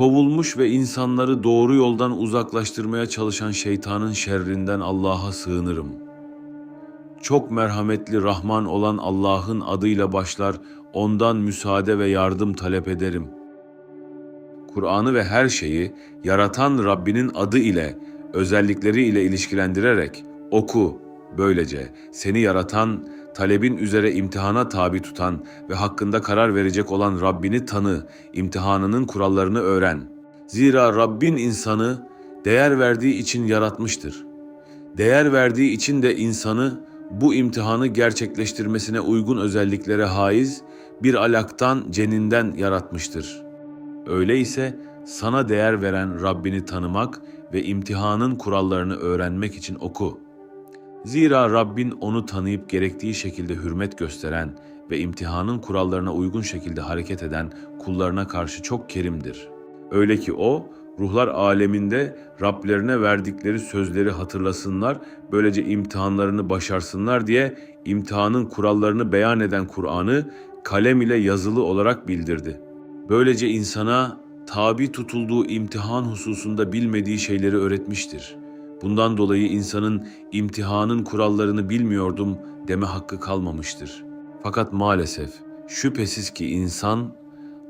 Kovulmuş ve insanları doğru yoldan uzaklaştırmaya çalışan şeytanın şerrinden Allah'a sığınırım. Çok merhametli Rahman olan Allah'ın adıyla başlar, ondan müsaade ve yardım talep ederim. Kur'an'ı ve her şeyi yaratan Rabbinin adı ile, özellikleri ile ilişkilendirerek oku. Böylece seni yaratan, talebin üzere imtihana tabi tutan ve hakkında karar verecek olan Rabbini tanı, imtihanının kurallarını öğren. Zira Rabbin insanı değer verdiği için yaratmıştır. Değer verdiği için de insanı bu imtihanı gerçekleştirmesine uygun özelliklere haiz bir alaktan, ceninden yaratmıştır. Öyleyse sana değer veren Rabbini tanımak ve imtihanın kurallarını öğrenmek için oku. Zira Rabbin onu tanıyıp gerektiği şekilde hürmet gösteren ve imtihanın kurallarına uygun şekilde hareket eden kullarına karşı çok kerimdir. Öyle ki o, ruhlar aleminde Rablerine verdikleri sözleri hatırlasınlar, böylece imtihanlarını başarsınlar diye imtihanın kurallarını beyan eden Kur'an'ı kalem ile yazılı olarak bildirdi. Böylece insana tabi tutulduğu imtihan hususunda bilmediği şeyleri öğretmiştir. Bundan dolayı insanın imtihanın kurallarını bilmiyordum deme hakkı kalmamıştır. Fakat maalesef şüphesiz ki insan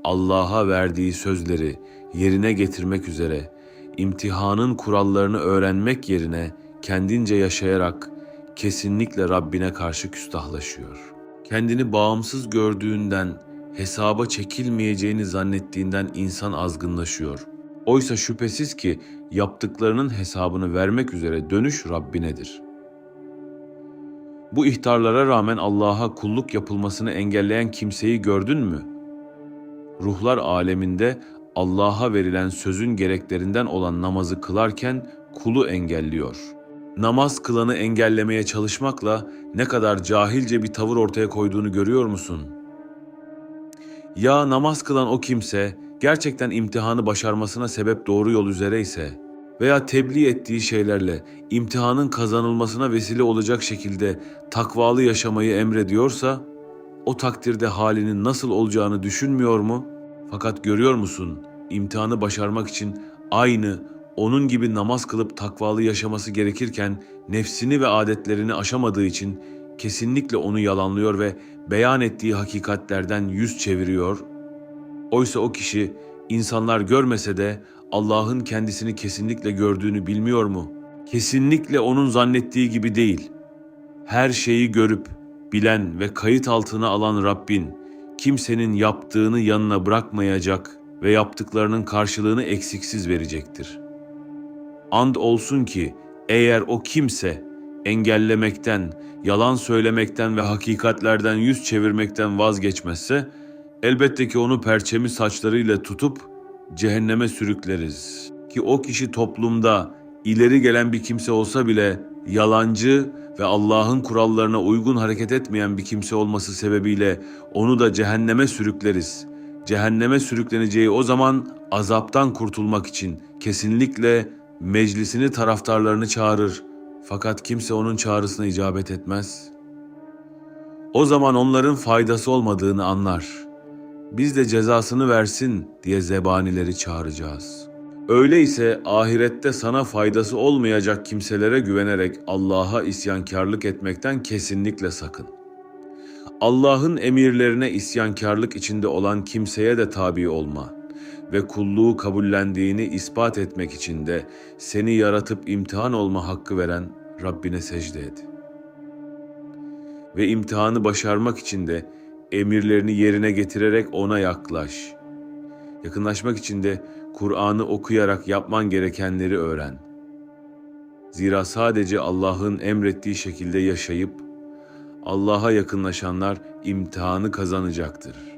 Allah'a verdiği sözleri yerine getirmek üzere imtihanın kurallarını öğrenmek yerine kendince yaşayarak kesinlikle Rabbine karşı küstahlaşıyor. Kendini bağımsız gördüğünden, hesaba çekilmeyeceğini zannettiğinden insan azgınlaşıyor. Oysa şüphesiz ki yaptıklarının hesabını vermek üzere dönüş Rabbinedir. Bu ihtarlara rağmen Allah'a kulluk yapılmasını engelleyen kimseyi gördün mü? Ruhlar aleminde Allah'a verilen sözün gereklerinden olan namazı kılarken kulu engelliyor. Namaz kılanı engellemeye çalışmakla ne kadar cahilce bir tavır ortaya koyduğunu görüyor musun? Ya namaz kılan o kimse gerçekten imtihanı başarmasına sebep doğru yol üzere ise veya tebliğ ettiği şeylerle imtihanın kazanılmasına vesile olacak şekilde takvalı yaşamayı emrediyorsa o takdirde halinin nasıl olacağını düşünmüyor mu? Fakat görüyor musun? İmtihanı başarmak için aynı onun gibi namaz kılıp takvalı yaşaması gerekirken nefsini ve adetlerini aşamadığı için kesinlikle onu yalanlıyor ve beyan ettiği hakikatlerden yüz çeviriyor. Oysa o kişi insanlar görmese de Allah'ın kendisini kesinlikle gördüğünü bilmiyor mu? Kesinlikle onun zannettiği gibi değil. Her şeyi görüp, bilen ve kayıt altına alan Rabbin, kimsenin yaptığını yanına bırakmayacak ve yaptıklarının karşılığını eksiksiz verecektir. And olsun ki eğer o kimse engellemekten, yalan söylemekten ve hakikatlerden yüz çevirmekten vazgeçmezse, elbette ki onu perçemi saçlarıyla tutup cehenneme sürükleriz. Ki o kişi toplumda ileri gelen bir kimse olsa bile yalancı ve Allah'ın kurallarına uygun hareket etmeyen bir kimse olması sebebiyle onu da cehenneme sürükleriz. Cehenneme sürükleneceği o zaman azaptan kurtulmak için kesinlikle meclisini taraftarlarını çağırır. Fakat kimse onun çağrısına icabet etmez. O zaman onların faydası olmadığını anlar. Biz de cezasını versin diye zebanileri çağıracağız. Öyleyse ahirette sana faydası olmayacak kimselere güvenerek Allah'a isyankarlık etmekten kesinlikle sakın. Allah'ın emirlerine isyankarlık içinde olan kimseye de tabi olma ve kulluğu kabullendiğini ispat etmek için de seni yaratıp imtihan olma hakkı veren Rabbine secde et. Ve imtihanı başarmak için de emirlerini yerine getirerek ona yaklaş. Yakınlaşmak için de Kur'an'ı okuyarak yapman gerekenleri öğren. Zira sadece Allah'ın emrettiği şekilde yaşayıp Allah'a yakınlaşanlar imtihanı kazanacaktır.''